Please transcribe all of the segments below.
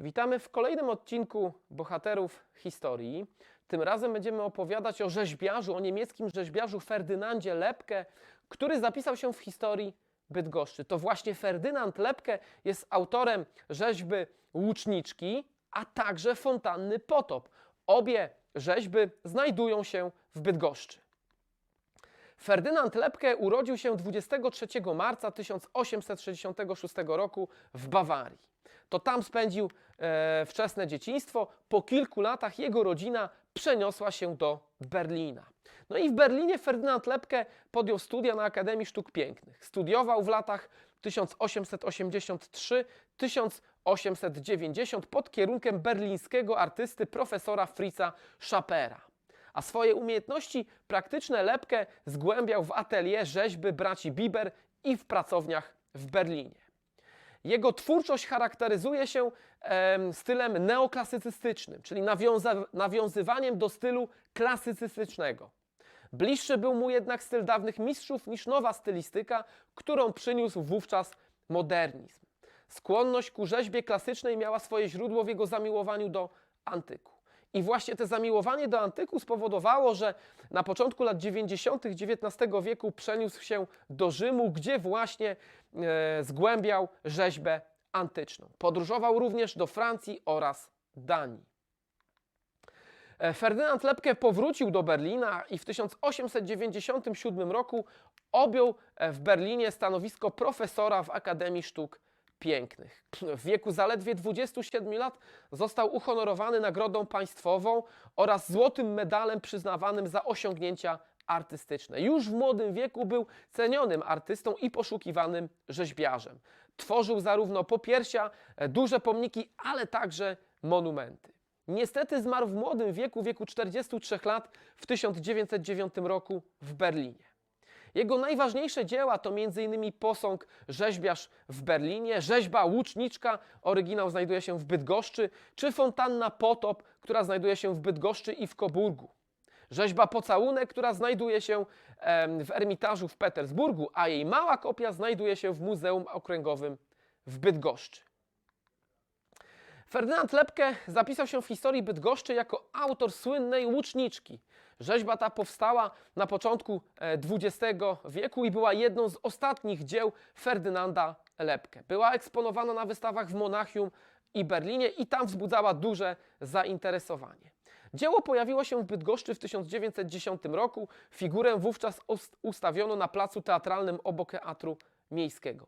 Witamy w kolejnym odcinku Bohaterów Historii. Tym razem będziemy opowiadać o rzeźbiarzu, o niemieckim rzeźbiarzu Ferdynandzie Lepke, który zapisał się w historii Bydgoszczy. To właśnie Ferdynand Lepke jest autorem rzeźby Łuczniczki, a także fontanny Potop. Obie rzeźby znajdują się w Bydgoszczy. Ferdynand Lepke urodził się 23 marca 1866 roku w Bawarii. To tam spędził e, wczesne dzieciństwo. Po kilku latach jego rodzina przeniosła się do Berlina. No i w Berlinie Ferdynand Lepke podjął studia na Akademii Sztuk Pięknych. Studiował w latach 1883-1890 pod kierunkiem berlińskiego artysty profesora Fritza Schapera a swoje umiejętności praktyczne Lepke zgłębiał w atelier rzeźby braci Biber i w pracowniach w Berlinie. Jego twórczość charakteryzuje się em, stylem neoklasycystycznym, czyli nawiąza- nawiązywaniem do stylu klasycystycznego. Bliższy był mu jednak styl dawnych mistrzów niż nowa stylistyka, którą przyniósł wówczas modernizm. Skłonność ku rzeźbie klasycznej miała swoje źródło w jego zamiłowaniu do antyku. I właśnie to zamiłowanie do antyku spowodowało, że na początku lat 90. XIX wieku przeniósł się do Rzymu, gdzie właśnie e, zgłębiał rzeźbę antyczną. Podróżował również do Francji oraz Danii. E, Ferdynand Lepke powrócił do Berlina i w 1897 roku objął e, w Berlinie stanowisko profesora w Akademii Sztuk Pięknych. W wieku zaledwie 27 lat został uhonorowany nagrodą państwową oraz złotym medalem przyznawanym za osiągnięcia artystyczne. Już w młodym wieku był cenionym artystą i poszukiwanym rzeźbiarzem. Tworzył zarówno popiersia, e, duże pomniki, ale także monumenty. Niestety zmarł w młodym wieku, wieku 43 lat w 1909 roku w Berlinie. Jego najważniejsze dzieła to m.in. posąg rzeźbiarz w Berlinie, rzeźba łuczniczka, oryginał znajduje się w Bydgoszczy, czy fontanna Potop, która znajduje się w Bydgoszczy i w Koburgu. Rzeźba Pocałunek, która znajduje się w Ermitażu w Petersburgu, a jej mała kopia znajduje się w Muzeum Okręgowym w Bydgoszczy. Ferdynand Lepke zapisał się w historii Bydgoszczy jako autor słynnej łuczniczki. Rzeźba ta powstała na początku e, XX wieku i była jedną z ostatnich dzieł Ferdynanda Lepke. Była eksponowana na wystawach w Monachium i Berlinie i tam wzbudzała duże zainteresowanie. Dzieło pojawiło się w Bydgoszczy w 1910 roku. Figurę wówczas ust- ustawiono na placu teatralnym obok Teatru Miejskiego.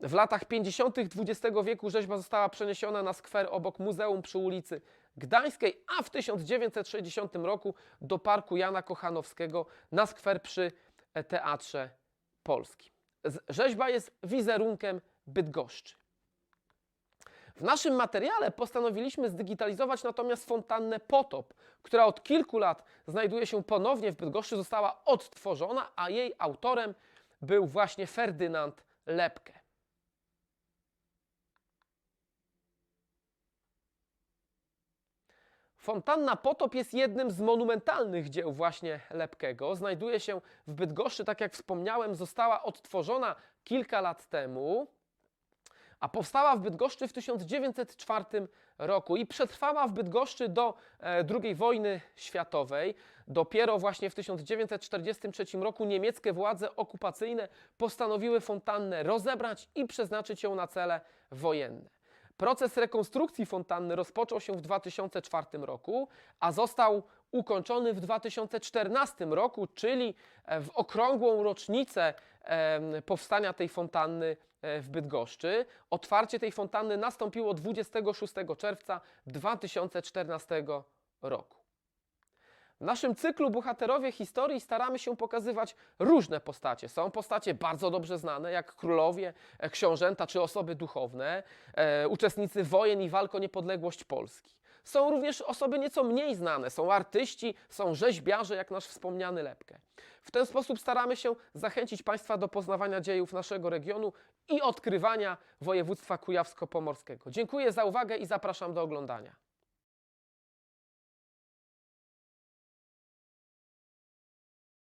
W latach 50. XX wieku rzeźba została przeniesiona na skwer obok muzeum przy ulicy Gdańskiej, a w 1960 roku do parku Jana Kochanowskiego na skwer przy e, Teatrze Polskim. Rzeźba jest wizerunkiem Bydgoszczy. W naszym materiale postanowiliśmy zdigitalizować natomiast fontannę Potop, która od kilku lat znajduje się ponownie w Bydgoszczy, została odtworzona, a jej autorem był właśnie Ferdynand Lepke. Fontanna Potop jest jednym z monumentalnych dzieł właśnie Lepkego. Znajduje się w Bydgoszczy, tak jak wspomniałem, została odtworzona kilka lat temu, a powstała w Bydgoszczy w 1904 roku i przetrwała w Bydgoszczy do e, II wojny światowej. Dopiero właśnie w 1943 roku niemieckie władze okupacyjne postanowiły fontannę rozebrać i przeznaczyć ją na cele wojenne. Proces rekonstrukcji fontanny rozpoczął się w 2004 roku, a został ukończony w 2014 roku, czyli e, w okrągłą rocznicę powstania tej fontanny e, w Bydgoszczy. Otwarcie tej fontanny nastąpiło 26 czerwca 2014 roku. W naszym cyklu Bohaterowie Historii staramy się pokazywać różne postacie. Są postacie bardzo dobrze znane, jak królowie, e, książęta czy osoby duchowne, e, uczestnicy wojen i walk o niepodległość Polski. Są również osoby nieco mniej znane, są artyści, są rzeźbiarze, jak nasz wspomniany Lepke. W ten sposób staramy się zachęcić Państwa do poznawania dziejów naszego regionu i odkrywania województwa kujawsko-pomorskiego. Dziękuję za uwagę i zapraszam do oglądania.